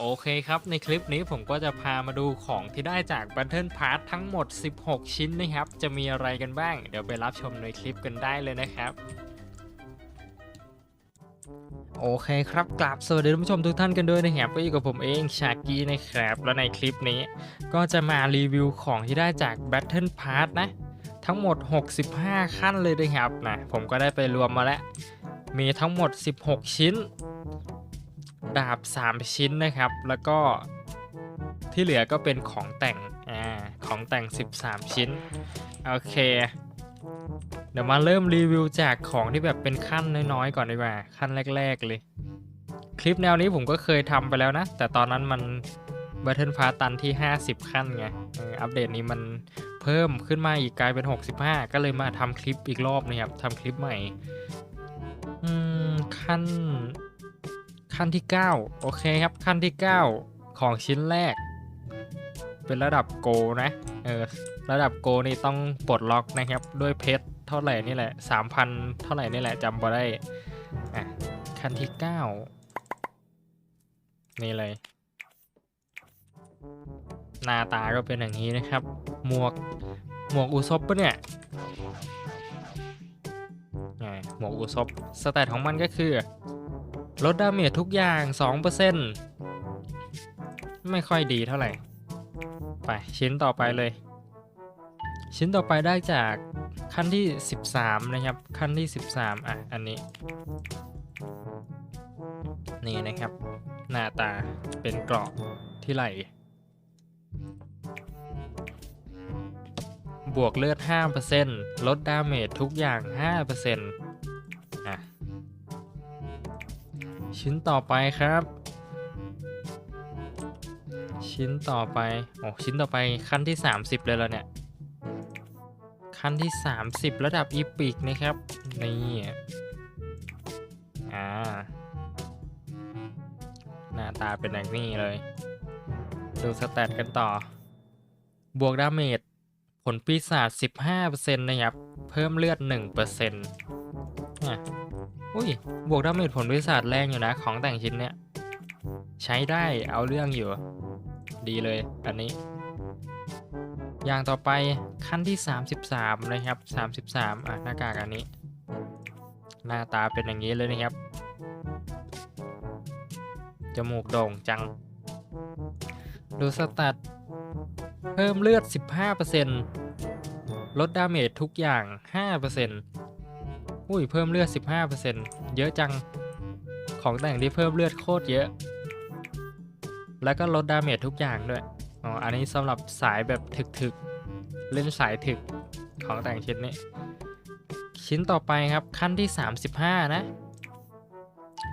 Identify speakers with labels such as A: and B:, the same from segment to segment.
A: โอเคครับ ในคลิปนี้ผมก็จะพามาดูของที่ได้จาก Battle Pass ทั้งหมด 16 ชิ้นนะครับ จะมีอะไรกันบ้าง เดี๋ยวไปรับชมในคลิปกันได้เลยนะครับโอเคครับกราบสวัสดีท่านผู้ชมทุกท่านกันด้วยนะครับก็อยู่กับผมเองชากี้นะครับ แล้วในคลิปนี้ก็จะมารีวิวของที่ได้จาก Battle Pass นะ ทั้งหมด 65 ขั้นเลยนะครับนะผมก็ได้ไปรวมมาแล้ว มีทั้งหมด 16 ชิ้น ดาบ 3 ชิ้นนะครับ แล้วก็ที่เหลือก็เป็นของแต่งอ่าของแต่ง 13 ชิ้น โอเค เดี๋ยวมาเริ่มรีวิวจากของที่แบบเป็นขั้นน้อยๆ ก่อนดีกว่า ขั้นแรก ๆ เลย คลิปแนวนี้ผมก็เคยทำไปแล้วนะ แต่ตอนนั้นมัน Battle Pass ตันที่ 50 ขั้นไงอัปเดตนี้มันเพิ่มขึ้นมาอีกกลายเป็น 65 ก็เลยมาทำคลิปอีกรอบนะครับทำคลิปใหม่ขั้น ขั้นที่ 9 โอเคครับ ขั้นที่ 9 ของชิ้นแรก เป็นระดับโกนะเออระดับโกนี่ต้องปลดล็อกนะครับ ด้วยเพชรเท่าไหร่นี่แหละ 3,000 เท่าไหร่นี่แหละจำบ่ได้อะขั้นที่ 9 นี่เลย หน้าตาก็เป็นอย่างนี้นะครับ หมวกหมวกอุซบปะเนี่ยหมวกอุซบสแตทของมันก็คือ ลดดาเมจทุกอย่าง 2%ไม่ค่อยดีเท่าไหร่ ไปชิ้นต่อไปเลย ชิ้นต่อไปได้จากขั้นที่ 13 นะครับ ขั้นที่ 13 อะ อันนี้ นี่นะครับ หน้าตาเป็นเกราะที่ไหลบวกเลือด 5%ลดดาเมจทุกอย่าง 5% ชิ้นต่อไปครับ ชิ้นต่อไปโอ้ชิ้นต่อไปขั้นที่ 30 เลยแล้วเนี่ย ขั้นที่ 30 ระดับอีพิกนะครับ นี่ อ่า หน้าตาเป็นอย่างนี้เลย ดูสแตทกันต่อ บวกดาเมจผลปีศาจ 15%นะครับ เพิ่มเลือด1%อะ อุ้ย บวกดาเมจผลวิสัชแรงอยู่นะ ของแต่งชิ้นเนี้ย ใช้ได้เอาเรื่องอยู่ ดีเลยอันนี้ อย่างต่อไปขั้นที่ 33 นะครับ 33 อะ หน้ากากอันนี้ หน้าตาเป็นอย่างนี้เลยนะครับ จมูกโด่งจัง ดูสแตทเพิ่มเลือด 15%ลดดาเมจทุกอย่าง 5% อุ้ยเพิ่มเลือด 15%เยอะจัง ของแต่งที่เพิ่มเลือดโคตรเยอะ แล้วก็ลดดาเมจทุกอย่างด้วย อ๋อ อันนี้สำหรับสายแบบถึกๆ เล่นสายถึกของแต่งชิ้นนี้ ชิ้นต่อไปครับขั้นที่ 35 นะ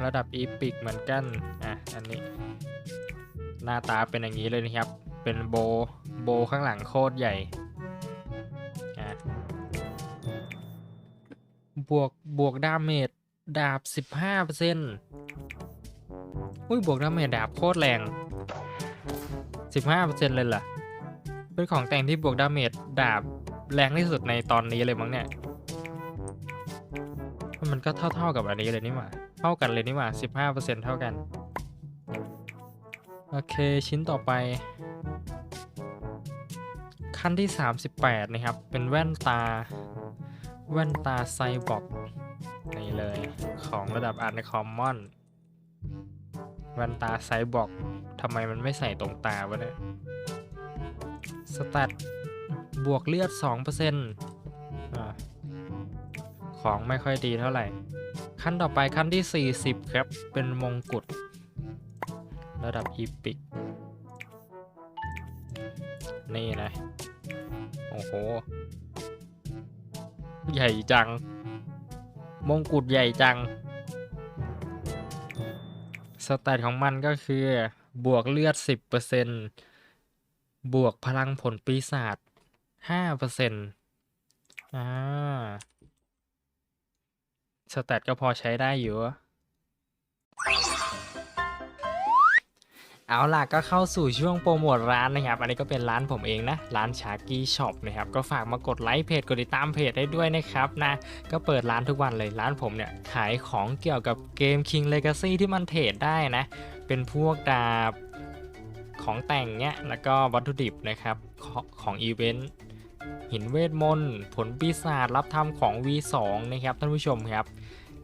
A: ระดับอีพิกเหมือนกัน อะ อันนี้ หน้าตาเป็นอย่างนี้เลยนะครับ เป็นโบ โบข้างหลังโคตรใหญ่ บวกบวกดาเมจดาบ 15%อุ้ยบวกดาเมจดาบโคตรแรง 15%เลยเหรอเป็นของแต่งที่บวกดาเมจดาบแรงที่สุดในตอนนี้เลยมั้งเนี่ย มันก็เท่าๆกับอันนี้เลยนี่หว่า เท่ากันเลยนี่หว่า 15%เท่ากัน โอเคชิ้นต่อไป ขั้นที่ 38 นะครับ เป็นแว่นตา แว่นตาไซบอร์กนี่เลยของระดับอันคอมมอนแว่นตาไซบอร์กทำไมมันไม่ใส่ตรงตาวะเนี่ยสแตทบวกเลือด 2%อ่าของไม่ค่อยดีเท่าไหร่ ขั้นต่อไปขั้นที่ 40 ครับ เป็นมงกุฎระดับอีพิก นี่นะ โอ้โห ใหญ่จัง มงกุฎใหญ่จัง สเตตของมันก็คือ บวกเลือด 10%บวกพลังผลปีศาจ5%อ่า สเตตก็พอใช้ได้อยู่ เอาล่ะก็เข้าสู่ช่วงโปรโมทร้านนะครับ อันนี้ก็เป็นร้านผมเองนะ ร้านชากี้ช็อปนะครับก็ฝากมากดไลค์เพจกดติดตามเพจได้ด้วยนะครับนะก็เปิดร้านทุกวันเลยร้านผมเนี่ยขายของเกี่ยวกับเกม King Legacy ที่มันเทรดได้นะ เป็นพวกดาบของแต่งเนี้ยแล้วก็วัตถุดิบนะครับขององอีเวนต์หินเวทมนต์ผลปีศาจรับทำของ V2 นะครับท่านผู้ชมครับ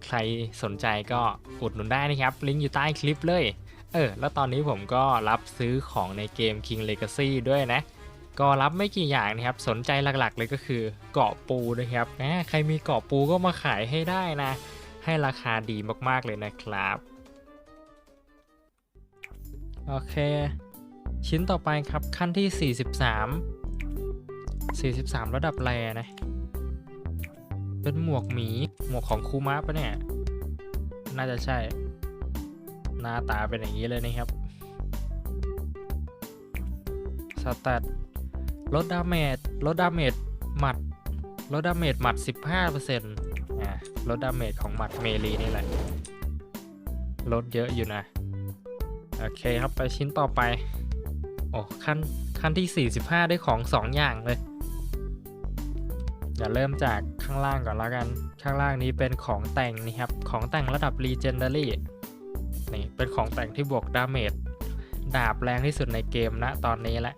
A: ใครสนใจก็อุดหนุนได้นะครับ ลิงก์อยู่ใต้คลิปเลย เออ แล้วตอนนี้ผมก็รับซื้อของในเกม King Legacy ด้วยนะ ก็รับไม่กี่อย่างนะครับ สนใจหลักๆเลยก็คือเกาะปูนะครับแหมใครมีเกาะปูก็มาขายให้ได้นะ ให้ราคาดีมากๆเลยนะครับ โอเค ชิ้นต่อไปครับขั้นที่ 43 43 ระดับแรนะ เป็นหมวกหมี หมวกของคูมะปะเนี่ย น่าจะใช่ หน้าตาเป็นอย่างนี้เลยนะครับสแตทลดดาเมจลดดาเมจหมัดลดดาเมจหมัด 15%อ่าลดดาเมจของหมัดเมลีนี่แหละ ลดเยอะอยู่นะ โอเคครับไปชิ้นต่อไป โอ้ขั้นขั้นที่ 45 ได้ของ 2 อย่างเลยเดี๋ยวเริ่มจากข้างล่างก่อนแล้วกัน ข้างล่างนี้เป็นของแต่งนี่ครับ ของแต่งระดับ Legendary นี่ เป็นของแต่งที่บวกดาเมจดาบแรงที่สุดในเกมณตอนนี้แหละ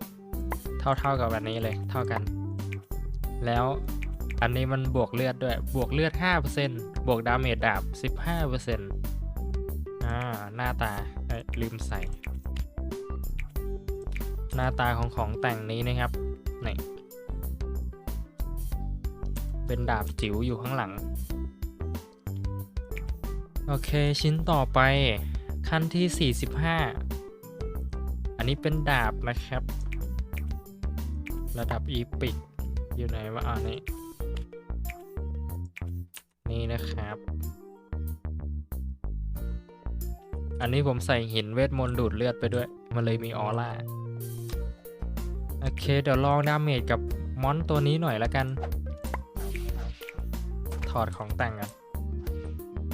A: เท่าๆกับอันนี้เลยเท่ากัน แล้วอันนี้มันบวกเลือดด้วย บวกเลือด 5%บวกดาเมจดาบ 15%อ่าหน้าตาลืมใส่ หน้าตาของของแต่งนี้นะครับนี่เป็นดาบจิ๋วอยู่ข้างหลัง โอเคชิ้นต่อไป ขั้นที่ 45 อันนี้เป็นดาบนะครับ ระดับอีพิกอยู่ไหนวะอ่านี่นี่นะครับ อันนี้ผมใส่หินเวทมนต์ดูดเลือดไปด้วย มันเลยมีออร่า โอเค เดี๋ยวลองดาเมจกับมอนตัวนี้หน่อยละกัน ถอดของแต่งกัน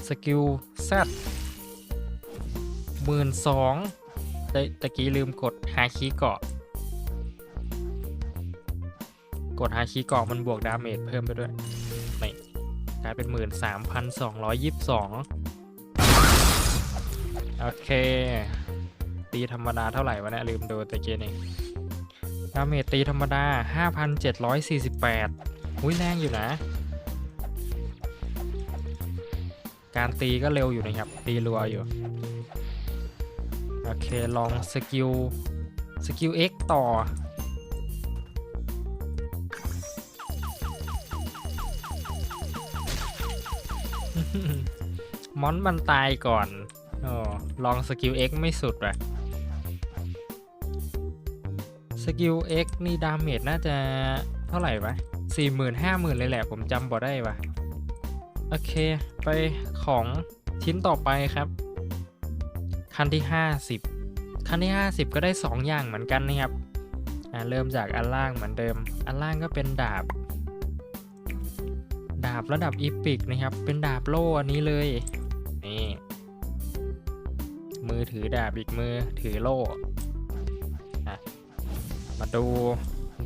A: สกิลแซด หมื่นสองตะกี้ลืมกดฮาคีเกาะ กดฮาคีเกาะมันบวกดาเมจเพิ่มไปด้วยนี่กลายเป็นหมื่นสามพันสองร้อยยี่สิบสองโอเค ตีธรรมดาเท่าไหร่วะเนี่ยลืมดูตะกี้นี่ดาเมจตีธรรมดา 5,748อุ้ยแรงอยู่นะ การตีก็เร็วอยู่นะครับ ตีรัวอยู่ โอเค ลองสกิล สกิล X ต่อ มอนมันตายก่อนออลองสกิล X ไม่สุดว่ะสกิล X นี่ดาเมจน่าจะเท่าไหร่วะสี่หมื่นห้าหมื่นเลยแหละ ผมจำบ่ได้วะโอเค ไปของชิ้นต่อไปครับ ขั้นที่ 50 ขั้นที่ 50 ก็ได้ 2 อย่างเหมือนกันนะครับเริ่มจากอันล่างเหมือนเดิม อันล่างก็เป็นดาบ ดาบระดับอีพิกนะครับ เป็นดาบโล่อันนี้เลย นี่ มือถือดาบอีกมือถือโล่มาดู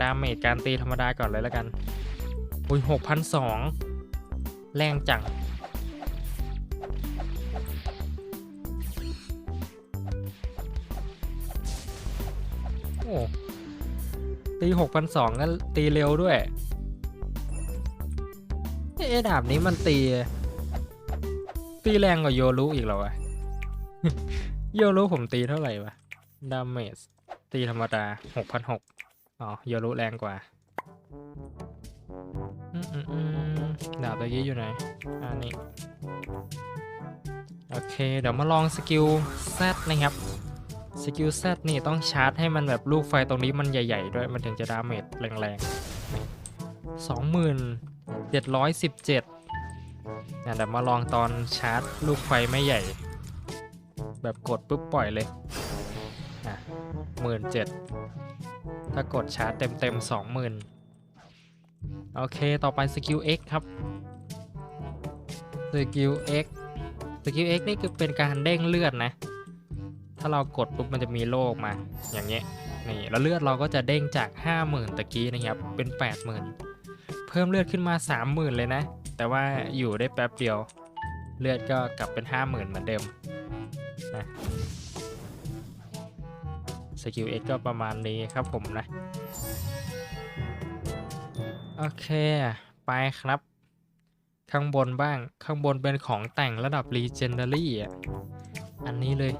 A: ดาเมจการตีธรรมดาก่อนเลยแล้วกันอุ้ยหกพันสองแรงจัง ตีหกพันสองก็ตีเร็วด้วยเอ๊ดาบนี้มันตี ตีแรงกว่าโยรุอีกเหรอวะโยรุผมตีเท่าไหร่วะดาเมจตีธรรมดา6,600อ๋อโยรุแรงกว่าดาบตะกี้อยู่ไหนอันนี้ โอเค เดี๋ยวมาลองสกิล Z นะครับ สกิล Z นี่ต้องชาร์จให้มันแบบลูกไฟตรงนี้มันใหญ่ ๆ ด้วยมันถึงจะดาเมจแรงๆสองหมื่นเจ็ดร้อยสิบเจ็ดเดี๋ยวมาลองตอนชาร์จลูกไฟไม่ใหญ่ แบบกดปุ๊บปล่อยเลยอะหมื่นเจ็ดถ้ากดชาร์จเต็มเต็มสองหมื่นโอเค ต่อไปสกิล X ครับสกิล X สกิล X นี่คือเป็นการเด้งเลือดนะ ถ้าเรากดปุ๊บมันจะมีโลกมา อย่างเงี้ยนี่แล้วเลือดเราก็จะเด้งจาก 50,000ตะกี้นะครับเป็น 80,000 เพิ่มเลือดขึ้นมา 30,000 เลยนะ แต่ว่าอยู่ได้แป๊บเดียว เลือดก็กลับเป็น 50,000 เหมือนเดิมนะสกิล X ก็ประมาณนี้ครับผมนะ โอเค ไปครับ ข้างบนบ้างข้างบนเป็นของแต่งระดับ Legendary อะอันนี้เลย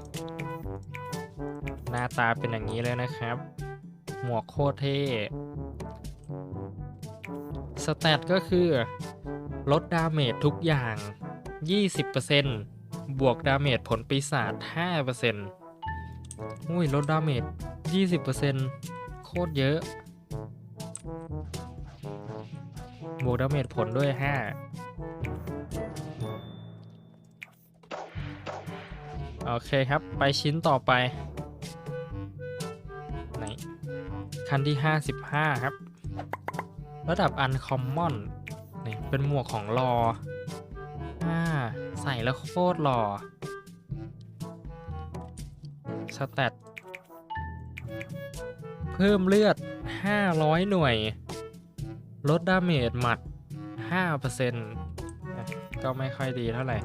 A: หน้าตาเป็นอย่างนี้เลยนะครับ หมวกโคตรเท่สเตตก็คือ ลดดาเมจทุกอย่าง 20%บวกดาเมจผลปีศาจ5%อุ้ยลดดาเมจ20%โคตรเยอะ บวกดาเมจผลด้วย 5 โอเคครับ ไปชิ้นต่อไป คันที่ 55 ครับ ระดับอันคอมมอนนี่เป็นหมวกของรออ่าใส่แล้วโคตรหล่อสแตทเพิ่มเลือด 500 หน่วย ลดดาเมจหมัด5%นะก็ไม่ค่อยดีเท่าไหร่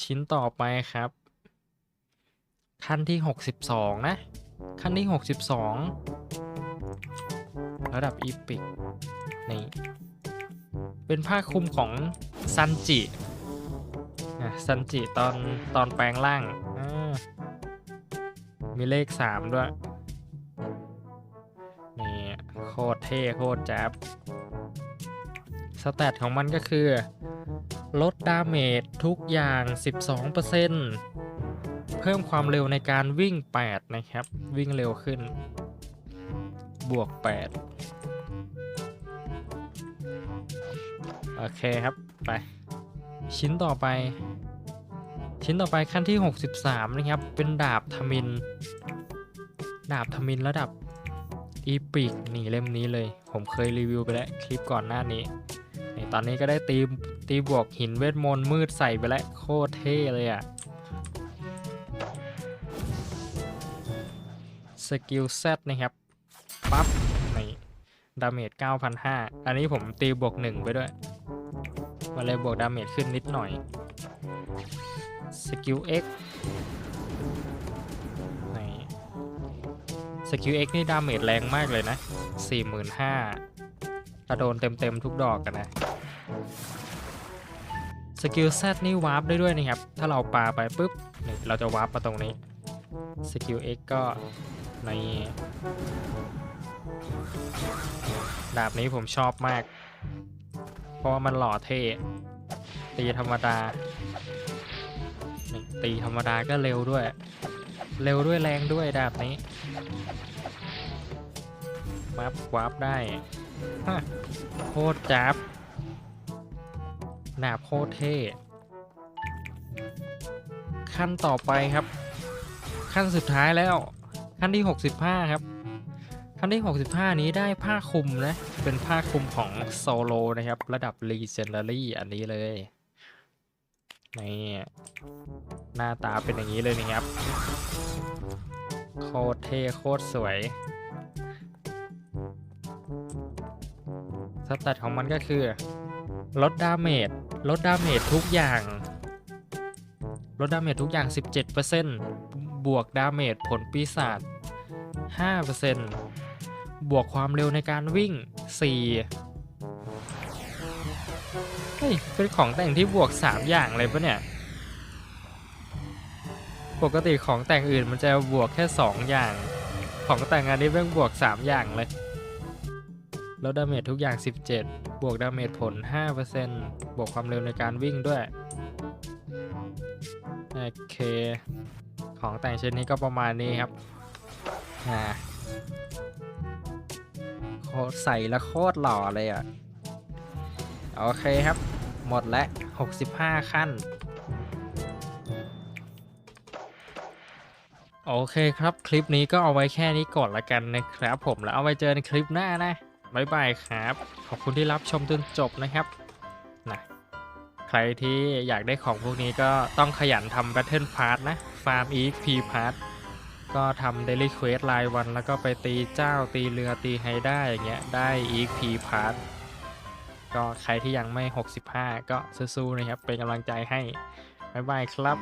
A: ชิ้นต่อไปครับ ขั้นที่ 62 นะ ขั้นที่ 62 ระดับอีพิกนี่เป็นผ้าคลุมของซันจิอะซันจิตอนตอนแปลงร่าง มีเลข 3 ด้วย นี่ โคตรเท่โคตรแจ๊บสแตทของมันก็คือ ลดดาเมจทุกอย่าง 12% เพิ่มความเร็วในการวิ่ง 8 นะครับ วิ่งเร็วขึ้น บวก 8 โอเคครับ ไป ชิ้นต่อไป ชิ้นต่อไปขั้นที่ 63 นะครับ เป็นดาบทมิน ดาบทมินระดับอีพิกนี่เล่มนี้เลย ผมเคยรีวิวไปแล้วคลิปก่อนหน้านี้ ตอนนี้ก็ได้ตีตีบวกหินเวทมนต์มืดใส่ไปแล้วโคตรเท่เลยอะ่ะ สกิลเซตนะครับ ปั๊บ นี่ดาเมจ9,500 อันนี้ผมตีบวก1ไปด้วย มาเลยบวกดาเมจขึ้นนิดหน่อย สกิล X นี่สกิล X นี่ดาเมจแรงมากเลยนะ 45,000ถ้าโดนเต็มๆทุกดอกกันนะ สกิล Z นี่วาร์ปได้ด้วยนะครับ ถ้าเราปาไปปุ๊บ นี่เราจะวาร์ปมาตรงนี้ สกิล X ก็ ในดาบนี้ผมชอบมาก เพราะว่ามันหล่อเท่ตีธรรมดาตีธรรมดาก็เร็วด้วย เร็วด้วยแรงด้วยดาบนี้วาร์ปวาร์ปได้โคตรจับดาบโคตรเท่ขั้นต่อไปครับ ขั้นสุดท้ายแล้ว ขั้นที่ 65 ครับ ขั้นที่ 65 นี้ได้ผ้าคลุมนะ เป็นผ้าคลุมของโซโลนะครับ ระดับ Legendary อันนี้เลยนี่หน้าตาเป็นอย่างนี้เลยนะครับ โคตรเท่โคตรสวยสแตทของมันก็คือ ลดดาเมจลดดาเมจทุกอย่าง ลดดาเมจทุกอย่าง 17% บวกดาเมจผลปีศาจ5%บวกความเร็วในการวิ่ง 4 เฮ้ย เป็นของแต่งที่บวก 3 อย่างเลยปะเนี่ย ปกติของแต่งอื่นมันจะบวกแค่ 2 อย่าง ของแต่งอันนี้เพิ่งบวก 3 อย่างเลยลดดาเมจทุกอย่าง 17 บวกดาเมจผล 5%บวกความเร็วในการวิ่งด้วย โอเค ของแต่งชิ้นนี้ก็ประมาณนี้ครับอ่าโคตรใส่แล้วโคตรหล่อเลยอะ โอเคครับ หมดแล้ว 65 ขั้น โอเคครับคลิปนี้ก็เอาไว้แค่นี้ก่อนละกันนะครับผมแล้วเอาไว้เจอในคลิปหน้านะบ๊ายบายครับ ขอบคุณที่รับชมจนจบนะครับนะใครที่อยากได้ของพวกนี้ก็ต้องขยันทำ Battle Pass นะ ฟาร์มอีกพีพัทก็ทำเดลิเควสรายวันแล้วก็ไปตีเจ้าตีเรือตีไฮได้อย่างเงี้ยได้ EXP Pass ก็ใครที่ยังไม่ 65 ก็สู้ๆนะครับ เป็นกำลังใจให้ บ๊ายบายครับ